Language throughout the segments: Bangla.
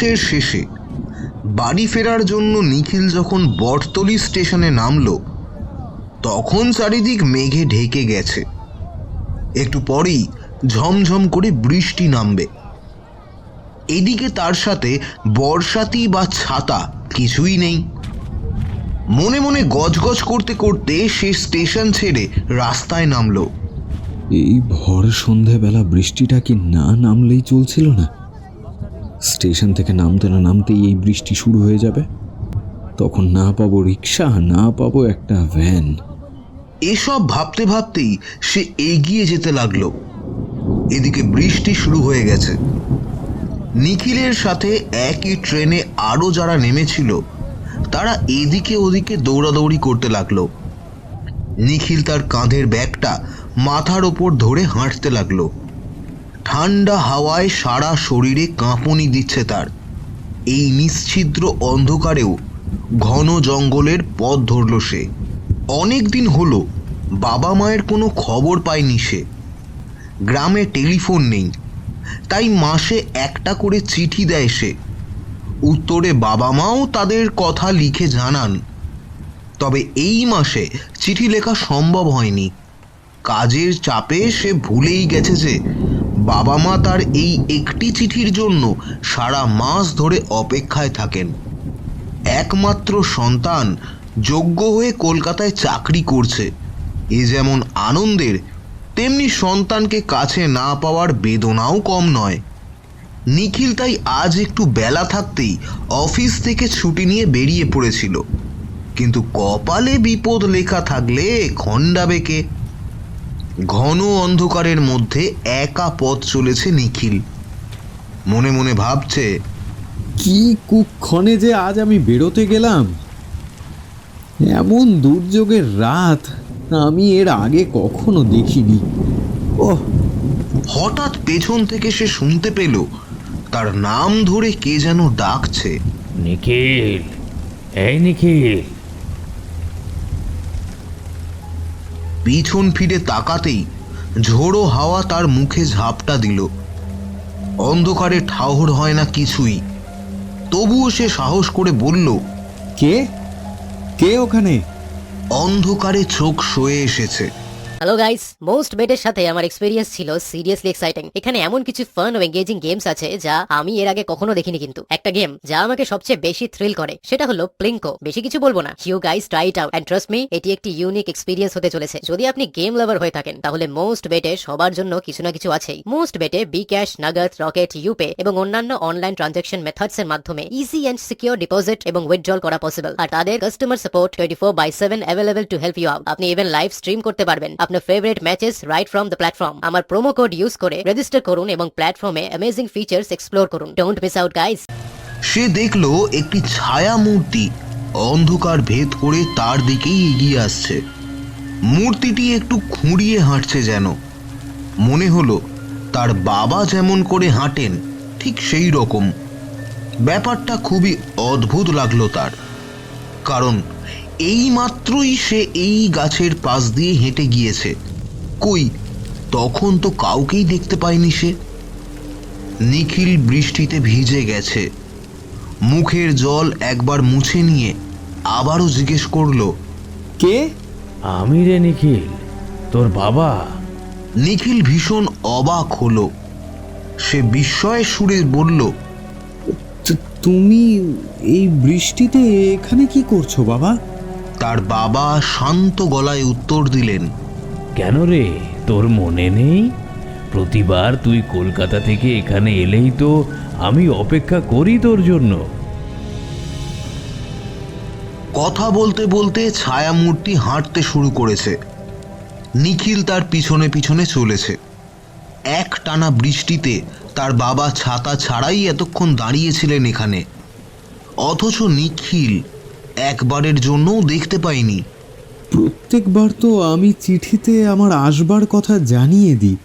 মাসের শেষে বাড়ি ফেরার জন্য নিখিল যখন বটতলি স্টেশনে নামলো, তখন চারিদিক মেঘে ঢেকে গেছে। একটু পরেই ঝমঝম করে বৃষ্টি নামবে। এদিকে তার সাথে বর্ষাতি বা ছাতা কিছুই নেই। মনে মনে গজগজ করতে করতে সে স্টেশন ছেড়ে রাস্তায় নামলো। এই ভর সন্ধেবেলা বৃষ্টিটা কি না নামলেই চলছিল না? স্টেশন থেকে নামতে না নামতেই এই বৃষ্টি শুরু হয়ে যাবে। তখন না পাবো রিক্সা না পাবো একটা ভ্যান। এসব ভাবতে ভাবতেই সে এগিয়ে যেতে লাগল। এদিকে বৃষ্টি শুরু হয়ে গেছে। নিখিলের সাথে একই ট্রেনে আরও যারা নেমেছিল, তারা এদিকে ওদিকে দৌড়াদৌড়ি করতে লাগল। নিখিল তার কাঁধের ব্যাগটা মাথার ওপর ধরে হাঁটতে লাগল। ঠান্ডা হাওয়ায় সারা শরীরে কাঁপুনি দিচ্ছে তার। এই নিশ্ছিদ্র অন্ধকারেও ঘন জঙ্গলের পথ ধরল সে। অনেক দিন হলো বাবা মায়ের কোনো খবর পায়নি সে। গ্রামে টেলিফোন নেই, তাই মাসে একটা করে চিঠি দেয় সে। উত্তরে বাবা মাও তাদের কথা লিখে জানান। তবে এই মাসে চিঠি লেখা সম্ভব হয়নি। কাজের চাপে সে ভুলেই গেছে যে বাবা মা তার এই একটি চিঠির জন্য সারা মাস ধরে অপেক্ষায় থাকেন। একমাত্র সন্তান যোগ্য হয়ে কলকাতায় চাকরি করছে। এ যেমন আনন্দের, তেমনি সন্তানকে কাছে না পাওয়ার বেদনাও কম নয়। নিখিল তাই আজ একটু বেলা থাকতেই অফিস থেকে ছুটি নিয়ে বেরিয়ে পড়েছিল। কিন্তু কপালে বিপদ লেখা থাকলে খণ্ডাবে কে ঘন অন্ধকারের মধ্যে একা পথ চলেছে নিখিল। মনে মনে ভাবছে কি কুক্ষণে যে আজ আমি বেরোতে গেলাম? এমন দুর্যোগের রাত আমি এর আগে কখনো দেখিনি। ওহ হঠাৎ পেছন থেকে সে শুনতে পেল তার নাম ধরে কে যেন ডাকছে। নিখিল এই নিখিল। পিছন ফিরে তাকাতেই ঝোড়ো হাওয়া তার মুখে ঝাপটা দিল। অন্ধকারে ঠাহর হয় না কিছুই। তবুও সে সাহস করে বলল কে? কে ওখানে? অন্ধকারে চোখ সয়ে এসেছে। হ্যালো গাইস মোস্ট বেটের সাথে আমার এক্সপিরিয়েন্স ছিল সিরিয়াসলি এক্সাইটিং এখানে এমন কিছু ফান ও এঙ্গেজিং গেমস আছে যা আমি এর আগে কখনো দেখিনি কিন্তু। একটা গেম যা আমাকে সবচেয়ে বেশি থ্রিল করে, সেটা হলো প্লিঙ্কো বেশি কিছু বলব না। You guys try it out and trust me এটি একটি ইউনিক এক্সপিরিয়েন্স হতে চলেছে। যদি আপনি গেম লাভার হয়ে থাকেন, তাহলে মোস্ট বেটে সবার জন্য কিছু না কিছু আছেই। মোস্ট বেটে বি ক্যাশ নাগাদ রকেট ইউপে এবং অন্যান্য অনলাইন ট্রানজাকশন মেথডস এর মাধ্যমে ইজি এন্ড সিকিউর ডিপোজিট এবং উইথড্রল করা পসিবল আর তাদের customer support twenty four by seven available to help you আপনি ইভেন লাইভ স্ট্রিম করতে পারবেন। আপনার favourite matches right from the platform আমার প্রোমো কোড ইউজ করে রেজিস্টার করুন এবং প্ল্যাটফর্মে অ্যামেজিং ফিচার্স এক্সপ্লোর করুন। ডোন্ট মিস আউট গাইস সে দেখল একটি ছায়া মূর্তি। অন্ধকার ভেদ করে তার দিকেই এগিয়ে আসছে। মূর্তিটি একটু খুঁড়িয়ে হাঁটছে যেন। মনে হলো তার বাবা যেমন করে হাঁটেন, ঠিক সেই রকম। ব্যাপারটা খুবই অদ্ভুত লাগল তার। কারণ এই মাত্রই সে এই গাছের পাশ দিয়ে হেঁটে গিয়েছে। কই তখন তো কাউকেই দেখতে পায়নি সে। নিখিল বৃষ্টিতে ভিজে গেছে। মুখের জল একবার মুছে নিয়ে আবারও জিজ্ঞেস করল কে? আমি রে নিখিল তোর বাবা। নিখিল ভীষণ অবাক হলো। সে বিস্ময়ের সুরে বলল তুমি এই বৃষ্টিতে এখানে কি করছ বাবা? তার বাবা শান্ত গলায় উত্তর দিলেন কেন রে? তোর মনে নেই? প্রতিবার তুই কলকাতা থেকে এখানে এলেই তো আমি অপেক্ষা করি তোর জন্য। কথা বলতে বলতে ছায়ামূর্তি হাঁটতে শুরু করেছে। নিখিল তার পিছনে পিছনে চলেছে। এক টানা বৃষ্টিতে তার বাবা ছাতা ছাড়াই এতক্ষণ দাঁড়িয়েছিলেন এখানে। অথচ নিখিল একবারের জন্যও দেখতে পাইনি। প্রত্যেকবার তো আমি চিঠিতে আমার আসবার কথা জানিয়ে দিই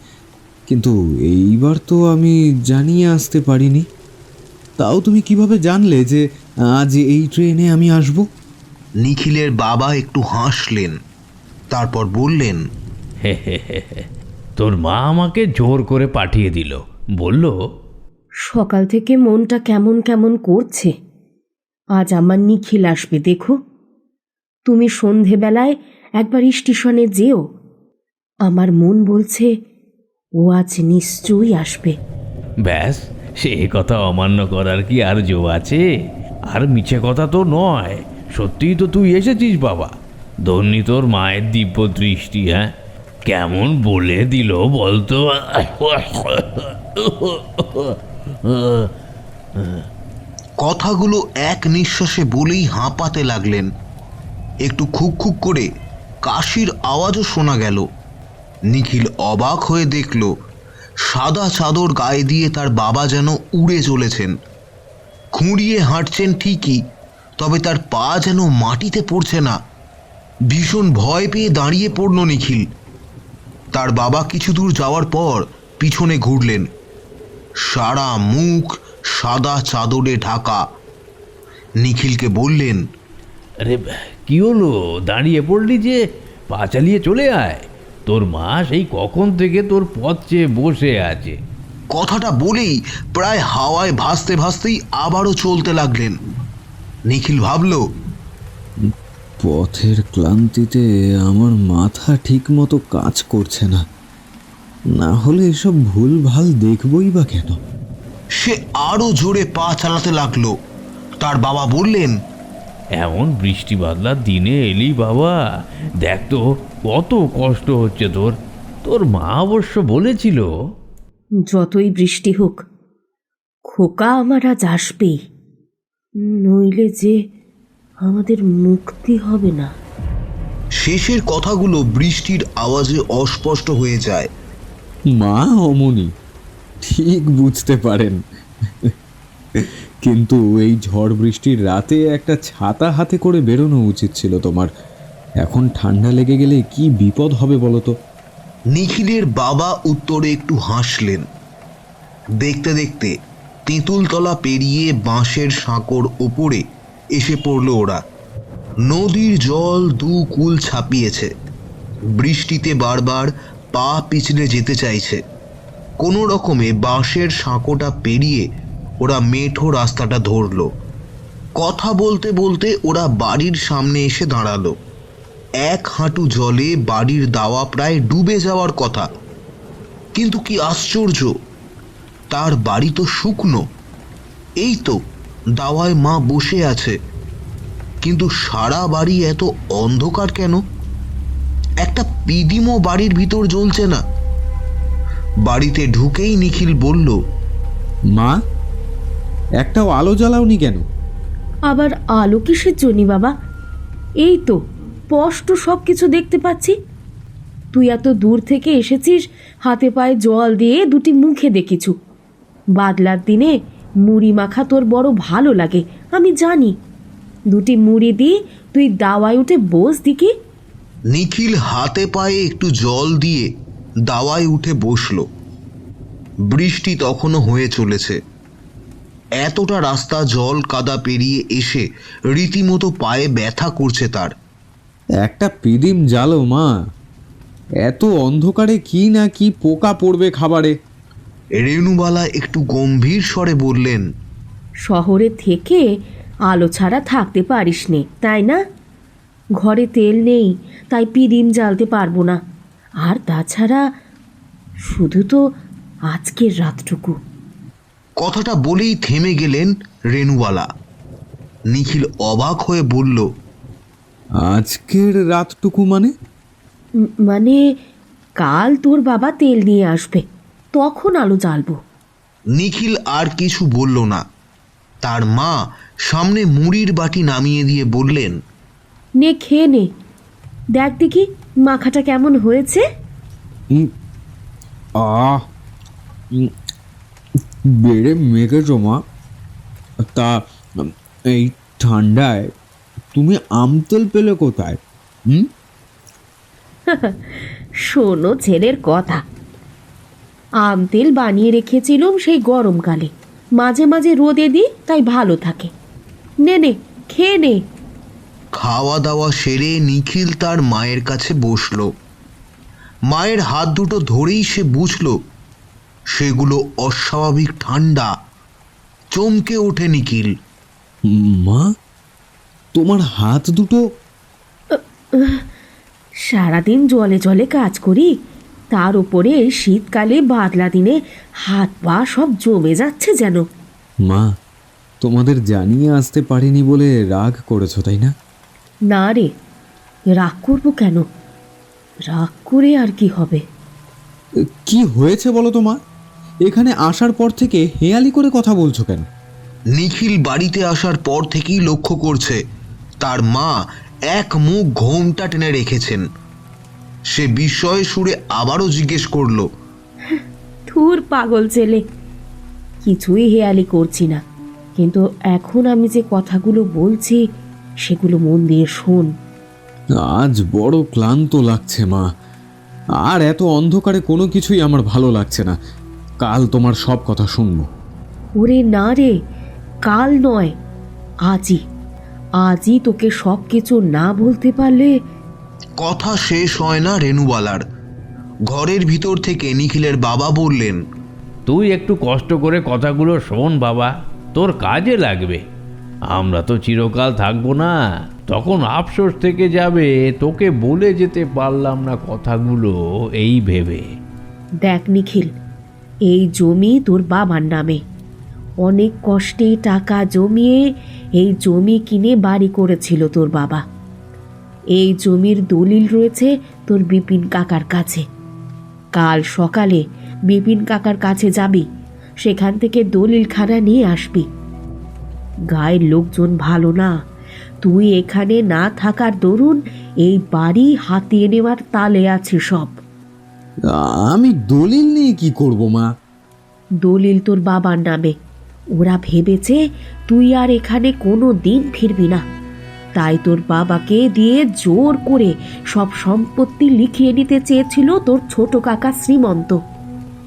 কিন্তু এইবার তো আমি জানিয়ে আসতে পারিনি। তাও তুমি কীভাবে জানলে যে আজ এই ট্রেনে আমি আসব? নিখিলের বাবা একটু হাসলেন তারপর বললেন তোর মা আমাকে জোর করে পাঠিয়ে দিল বলল সকাল থেকে মনটা কেমন কেমন করছে। আজ আমার নিখিল আসবে, দেখো। তুমি সন্ধেবেলায় একবার স্টেশনে যেও। আমার মন বলছে, ও আজ নিশ্চয়ই আসবে। ব্যাস, সে কথা অমান্য করার কি আর জো আছে? আর মিছে কথা তো নয়, সত্যিই তো তুই এসেছিস বাবা। ধন্যী তোর মায়ের দিব্য দৃষ্টি হ্যাঁ? কেমন বলে দিল বলতো? কথাগুলো এক নিঃশ্বাসে বলেই হাঁপাতে লাগলেন। একটু খুক খুক করে কাশির আওয়াজও শোনা গেল। নিখিল অবাক হয়ে দেখল, সাদা চাদর গায়ে দিয়ে তার বাবা যেন উড়ে চলেছেন। খুঁড়িয়ে হাঁটছেন ঠিকই, তবে তার পা যেন মাটিতে পড়ছে না। ভীষণ ভয় পেয়ে দাঁড়িয়ে পড়ল নিখিল। তার বাবা কিছু দূর যাওয়ার পর পিছনে ঘুরলেন। সারা মুখ সাদা চাদরে ঢাকা। নিখিলকে বললেন আরে কি হলো? দাঁড়িয়ে পড়লি যে পা চালিয়ে চলে আয়। তোর মা সেই কখন থেকে তোর পথ চেয়ে বসে আছে। কথাটা বলেই প্রায় হাওয়ায় ভাসতে ভাসতেই আবারও চলতে লাগলেন। নিখিল ভাবল পথের ক্লান্তিতে আমার মাথা ঠিক মতো কাজ করছে না। না হলে এসব ভুল ভালো দেখবই বা কেন? সে আরও জোরে পা চালাতে লাগল। তার বাবা বললেন এমন বৃষ্টি বাদলার দিনে এলি বাবা। দেখ তো কত কষ্ট হচ্ছে তোর। তোর মা অবশ্য বলেছিল। যতই বৃষ্টি হোক খোকা আমার আজ আসবেই নইলে যে আমাদের মুক্তি হবে না। শেষের কথাগুলো বৃষ্টির আওয়াজে অস্পষ্ট হয়ে যায়। মা অমনি। ঠিক বুঝতে পারেন। কিন্তু এই ঝড় বৃষ্টির রাতে একটা ছাতা হাতে করে বেরোনো উচিত ছিল তোমার। এখন ঠান্ডা লেগে গেলে কি বিপদ হবে বলো তো? নিখিলের বাবা উত্তরে একটু হাসলেন। দেখতে দেখতে তেঁতুলতলা পেরিয়ে বাঁশের সাঁকোর ওপরে এসে পড়ল ওরা। নদীর জল দু কুল ছাপিয়েছে। বৃষ্টিতে বারবার পা পিছলে যেতে চাইছে। কোনো রকমে বাঁশের সাঁকোটা পেরিয়ে ওরা মেঠো রাস্তাটা ধরলো। কথা বলতে বলতে ওরা বাড়ির সামনে এসে দাঁড়াল। এক হাঁটু জলে বাড়ির দাওয়া প্রায় ডুবে যাওয়ার কথা। কিন্তু কি আশ্চর্য, তার বাড়ি তো শুকনো। এই তো দাওয়ায় মা বসে আছে। কিন্তু সারা বাড়ি এত অন্ধকার কেন? একটা পিদিমও বাড়ির ভিতর জ্বলছে না। বাড়িতে ঢুকেই নিখিল বলল মা একটাও আলো জ্বালাওনি কেন? আবার আলো কিসের জন্য বাবা? এই তো স্পষ্ট সব কিছু দেখতে পাচ্ছি। তুই এত দূর থেকে এসেছিস হাতে পায়ে জল দিয়ে দুটি মুখে দেখেছু। বাদলার দিনে মুড়ি মাখা তোর বড় ভালো লাগে আমি জানি। দুটি মুড়ি দিয়ে তুই দাওয়ায় উঠে বস দিকি নিখিল হাতে পায়ে একটু জল দিয়ে দাওয়ায় উঠে বসল। বৃষ্টি তখনও হয়ে চলেছে। এতটা রাস্তা জল কাদা পেরিয়ে এসে রীতিমতো পায়ে ব্যথা করছে তার। একটা পিদিম জ্বালো মা। এত অন্ধকারে কি না কি পোকা পড়বে খাবারে। রেণুবালা একটু গম্ভীর স্বরে বললেন শহরে থেকে আলো ছাড়া থাকতে পারিস নে তাই না? ঘরে তেল নেই তাই পিদিম জ্বালতে পারব না। আর তাছাড়া শুধু তো আজকের রাতটুকু। কথাটা বলেই থেমে গেলেন রেনুওয়ালা নিখিল অবাক হয়ে বলল আজকের রাতটুকু মানে? মানে কাল তোর বাবা তেল নিয়ে আসবে তখন আলো জ্বালবো নিখিল আর কিছু বলল না। তার মা সামনে মুড়ির বাটি নামিয়ে দিয়ে বললেন নে খেয়ে নে। দেখ দেখি মাখাটা কেমন হয়েছে? আহ বেড়ে মেঘেছ মা। তা এই ঠান্ডায় তুমি আমতেল পেলে কোথায়? হুম? শোনো ছেলের কথা। আম তেল বানিয়ে রেখেছিলাম সেই গরমকালে। মাঝে মাঝে রোদে দিই তাই ভালো থাকে। নে নে খেয়ে নে। খাওয়া দাওয়া সেরে নিখিল তার মায়ের কাছে বসল। মায়ের হাত দুটো ধরেই সে বুঝল সেগুলো অস্বাভাবিক ঠান্ডা। চমকে ওঠে নিখিল। মা তোমার হাত দুটো? সারাদিন জলে জলে কাজ করি তার উপরে এই শীতকালে বাদলা দিনে হাত পা সব জমে যাচ্ছে যেন। মা তোমাদের জানিয়ে আসতে পারিনি বলে রাগ করেছ তাই না? না রে রাগ করব কেন? রাগ করে আর কি হবে? কি হয়েছে বলো তো মা? এখানে আসার পর থেকে হেয়ালি করে কথা বলছো কেন? নিখিল বাড়িতে আসার পর থেকেই লক্ষ্য করছে তার মা এক মুখ ঘোমটা টেনে রেখেছেন। সে বিস্ময়ে সুরে আবারও জিজ্ঞেস করল থুর পাগল ছেলে কিছুই হেয়ালি করছি না। কিন্তু এখন আমি যে কথাগুলো বলছি সেগুলো মন দিয়ে শোন। আজ বড় ক্লান্ত লাগছে মা। আর এত অন্ধকারে কোনো কিছুই আমার ভালো লাগছে না। কাল তোমার সব কথা শুনব। ওরে না রে কাল নয় আজই। আজই তোকে সব কিছু না বলতে পারলে কথা শেষ হয় না রেনুবালার ঘরের ভিতর থেকে নিখিলের বাবা বললেন তুই একটু কষ্ট করে কথাগুলো শোন বাবা। তোর কাজে লাগবে। আমরা তো চিরকাল থাকব না। তখন আফসোস থেকে যাবে, তোকে বলে যেতে পারলাম না কথাগুলো এই ভেবে। দেখ নিখিল, এই জমি তোর বাবার নামে। অনেক কষ্টে টাকা জমিয়ে এই জমি কিনে বাড়ি করেছিল তোর বাবা। এই জমির দলিল রয়েছে তোর বিপিন কাকার কাছে। কাল সকালে বিপিন কাকার কাছে যাবি, সেখান থেকে দলিলখানা নিয়ে আসবি। গায়ের লোকজন ভালো না। তুই এখানে না থাকার দরুন এই বাড়ি হাতিয়ে নেওয়ার তালে আছে সব। আমি দলিল নিয়ে কি করব মা? দলিল তোর বাবার নামে। ওরা ভেবেছে তুই আর এখানে কোনো দিন ফিরবি না। তাই তোর বাবাকে দিয়ে জোর করে সব সম্পত্তি লিখিয়ে নিতে চেয়েছিল তোর ছোট কাকা শ্রীমন্ত।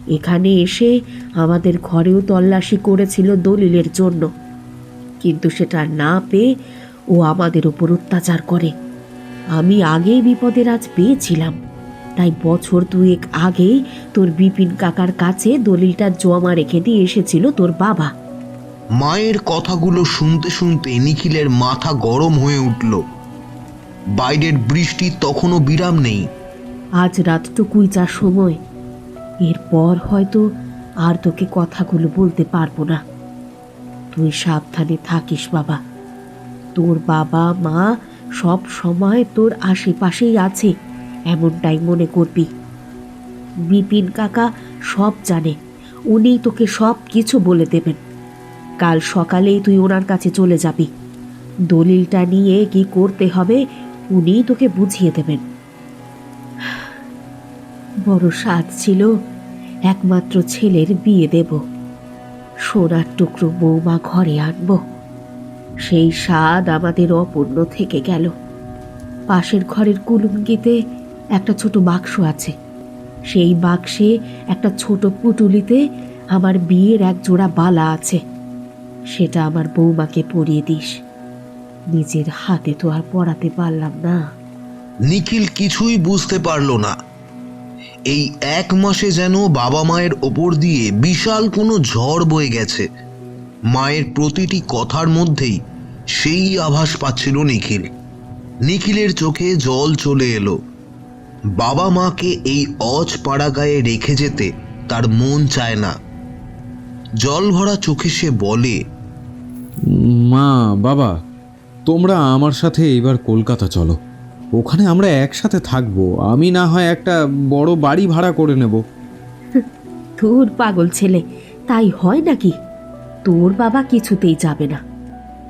এখানে এসে আমাদের ঘরেও তল্লাশি করেছিল দলিলের জন্য। কিন্তু সেটা না পেয়ে ও আমাদের উপর অত্যাচার করে। আমি আগেই বিপদের আজ পেয়েছিলাম। তাই বছর দুয়েক আগেই তোর বিপিন কাকার কাছে দলিলটা জমা রেখে দিয়ে এসেছিল তোর বাবা। মায়ের কথাগুলো শুনতে শুনতে নিখিলের মাথা গরম হয়ে উঠল। বাইরের বৃষ্টি তখনও বিরাম নেই। আজ রাতটুকুই যা সময়। এরপর হয়তো আর তোকে কথাগুলো বলতে পারব না। তুই সাবধানে থাকিস, বাবা। তোর বাবা, মা সব সময় তোর আশেপাশেই আছে, এমনটাই মনে করবি। বিপিন কাকা সব জানে উনি তোকে সব কিছু বলে দেবেন। কাল সকালেই তুই ওনার কাছে চলে যাবি। দলিলটা নিয়ে কি করতে হবে উনি তোকে বুঝিয়ে দেবেন। বড় স্বাদ ছিল, একমাত্র ছেলের বিয়ে দেব। সোনার টুকরো বৌমা ঘরে আনব। সেই স্বাদ আমাদের অপূর্ণ থেকে গেল। পাশের ঘরের কুলুঙ্গিতে একটা ছোট বাক্স আছে। সেই বাক্সে একটা ছোট পুটুলিতে আমার বিয়ের এক জোড়া বালা আছে। সেটা আমার বৌমাকে পরিয়ে দিস। নিজের হাতে তো আর পরাতে পারলাম না। নিখিল কিছুই বুঝতে পারল না। এই এক মাসে যেন বাবা মায়ের ওপর দিয়ে বিশাল কোনো ঝড় বয়ে গেছে। মায়ের প্রতিটি কথার মধ্যেই সেই আভাস পাচ্ছিল নিখিল। নিখিলের চোখে জল চলে এলো। বাবা মাকে এই অজ পাড়া গায়ে রেখে যেতে তার মন চায় না। জল ভরা চোখে সে বলে, মা, বাবা, তোমরা আমার সাথে এবার কলকাতা চলো। ওখানে আমরা একসাথে থাকব। আমি না হয় একটা বড় বাড়ি ভাড়া করে নেব। তোর পাগল ছেলে তাই হয় নাকি? তোর বাবা কিছুতেই যাবে না।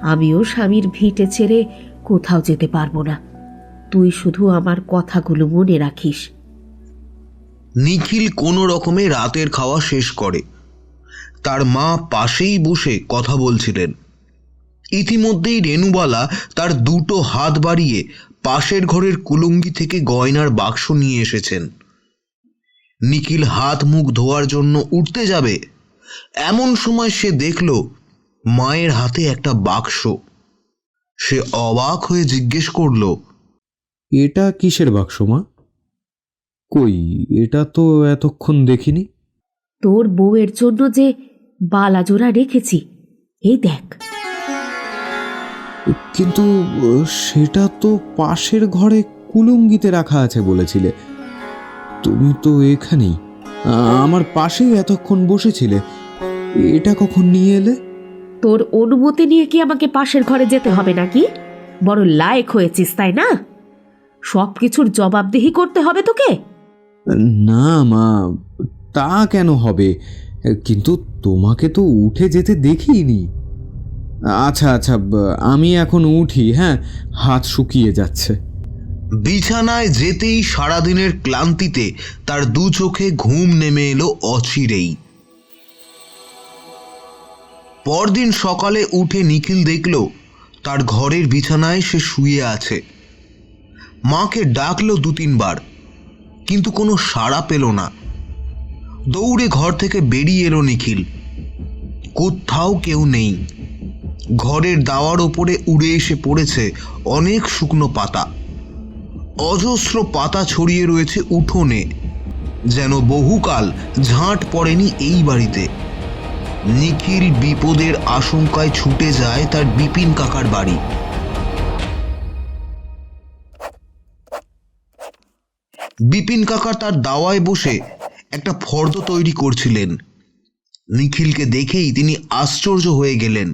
আমিও স্বামীর ভিটে ছেড়ে কোথাও যেতে পারব না। তুই শুধু আমার কথাগুলো মনে রাখিস। নিখিল কোনো রকমে রাতের খাওয়া শেষ করে। তার মা পাশেই বসে কথা বলছিলেন। ইতিমধ্যেই রেনুবালা তার দুটো হাত বাড়িয়ে পাশের ঘরের কুলুঙ্গি থেকে গয়নার বাক্স নিয়ে এসেছেন। নিখিল হাত মুখ ধোয়ার জন্য উঠতে যাবে। এমন সময় সে দেখল মায়ের হাতে একটা বাক্স। সে অবাক হয়ে জিজ্ঞেস করল এটা কিসের বাক্স মা? কই এটা তো এতক্ষণ দেখিনি। তোর বউয়ের জন্য যে বালাজোড়া রেখেছি এই দেখ। কিন্তু সেটা তো পাশের ঘরে কুলুঙ্গিতে রাখা আছে বলেছিলে। তুমি তো এখানেই। আমার পাশেই এতক্ষণ বসেছিলে। এটা কখন নিয়ে এলে? তোর অনুমতি নিয়ে কি আমাকে পাশের ঘরে যেতে হবে নাকি? বড় লায়ক হয়েছিস তাই না? সব কিছুর জবাবদিহি করতে হবে তোকে? না মা তা কেন হবে? কিন্তু তোমাকে তো উঠে যেতে দেখিনি। আচ্ছা আচ্ছা আমি এখন উঠি হ্যাঁ? হাত শুকিয়ে যাচ্ছে। বিছানায় যেতেই সারাদিনের ক্লান্তিতে তার দু চোখে ঘুম নেমে এলো অচিরেই। পরদিন সকালে উঠে নিখিল দেখল, তার ঘরের বিছানায় সে শুয়ে আছে। মাকে ডাকলো দু তিনবার, কিন্তু কোনো সাড়া পেল না। দৌড়ে ঘর থেকে বেরিয়ে এলো নিখিল। কোথাও কেউ নেই। ঘরের দাওয়ার ওপরে উড়ে এসে পড়েছে অনেক শুকনো পাতা। অজস্র পাতা ছড়িয়ে রয়েছে উঠোনে, যেন বহুকাল ঝাঁট পড়েনি এই বাড়িতে। নিখিল বিপদের আশঙ্কায় ছুটে যায় তার বিপিন কাকার বাড়ি। বিপিন কাকা তার দাওয়ায় বসে একটা ফর্দ তৈরি করছিলেন। নিখিলকে দেখেই তিনি আশ্চর্য হয়ে গেলেন।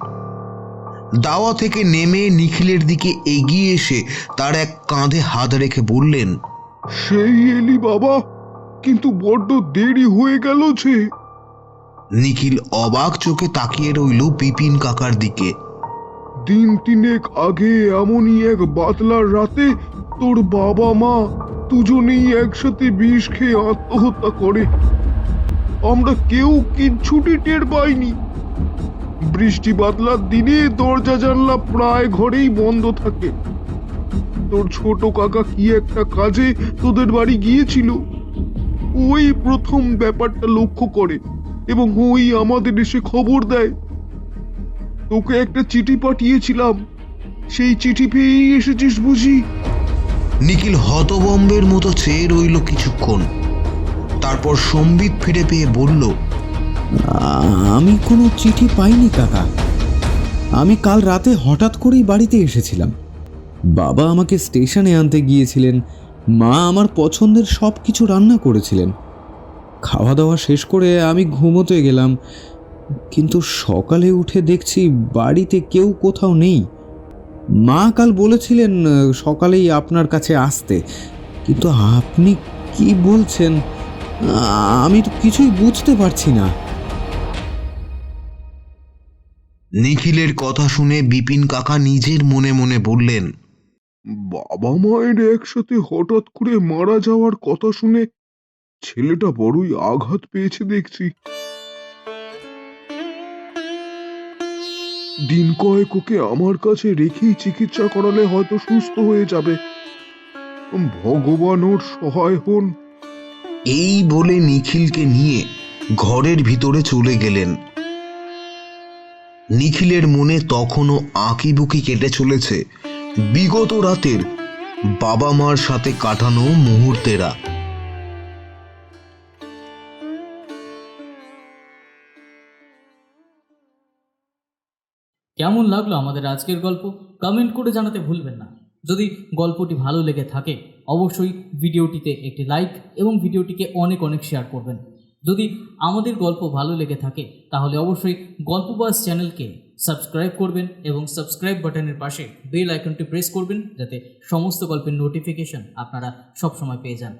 দাওয়া থেকে নেমে নিখিলের দিকে এগিয়ে এসে তার এক কাঁধে হাত রেখে বললেন সেই এলি বাবা কিন্তু বড্ড দেরি হয়ে গেল যে। নিখিল অবাক চোখে তাকিয়ে রইল বিপিন কাকার দিকে। দিন তিনেক আগে এমনই এক বাতলার রাতে তোর বাবা মা দুজনেই একসাথে বিষ খেয়ে আত্মহত্যা করে। আমরা কেউ কিচ্ছুটি টের পাইনি। বৃষ্টি বাদলার দিনে দরজা জানলা প্রায় ঘরেই বন্ধ থাকে। তোর ছোট কাকা কি একটা কাজে তোদের বাড়ি গিয়েছিল? ওই প্রথম ব্যাপারটা লক্ষ্য করে এবং ওই আমাদের এসে খবর দেয়। তোকে একটা চিঠি পাঠিয়েছিলাম। সেই চিঠি পেয়েই এসেছিস বুঝি? নিখিল হতবম্বের মতো চেয়ে রইল কিছুক্ষণ। তারপর সম্বিত ফিরে পেয়ে বলল আমি কোনো চিঠি পাইনি, কাকা। আমি কাল রাতে হঠাৎ করেই বাড়িতে এসেছিলাম। বাবা আমাকে স্টেশনে আনতে গিয়েছিলেন। মা আমার পছন্দের সব কিছু রান্না করেছিলেন। খাওয়া দাওয়া শেষ করে আমি ঘুমোতে গেলাম। কিন্তু সকালে উঠে দেখছি বাড়িতে কেউ কোথাও নেই। মা কাল বলেছিলেন, সকালেই আপনার কাছে আসতে। কিন্তু আপনি কি বলছেন? আমি তো কিছুই বুঝতে পারছি না। নিখিলের কথা শুনে বিপিন কাকা নিজের মনে মনে বললেন বাবা মায়ের একসাথে হঠাৎ করে মারা যাওয়ার কথা শুনে ছেলেটা বড়ই আঘাত পেয়েছে দেখছি। দিন কয়েক ওকে আমার কাছে রেখেই চিকিৎসা করালে হয়তো সুস্থ হয়ে যাবে। ভগবান ওর সহায় হন। এই বলে নিখিলকে নিয়ে ঘরের ভিতরে চলে গেলেন। নিখিলের মনে তখনও আঁকিবুকি কেটে চলেছে। বিগত রাতের বাবা মার সাথে কাটানো মুহূর্তেরা। কেমন লাগল আমাদের আজকের গল্প? কমেন্ট করে জানাতে ভুলবেন না। যদি গল্পটি ভালো লেগে থাকে, অবশ্যই ভিডিওটিতে একটি লাইক এবং ভিডিওটিকে অনেক অনেক শেয়ার করবেন। যদি আমাদের গল্প ভালো লেগে থাকে, তাহলে অবশ্যই গল্পবাস চ্যানেলকে সাবস্ক্রাইব করবেন এবং সাবস্ক্রাইব বাটনের পাশে বেল আইকনটি প্রেস করবেন, যাতে সমস্ত গল্পের নোটিফিকেশন আপনারা সবসময় পেয়ে যান।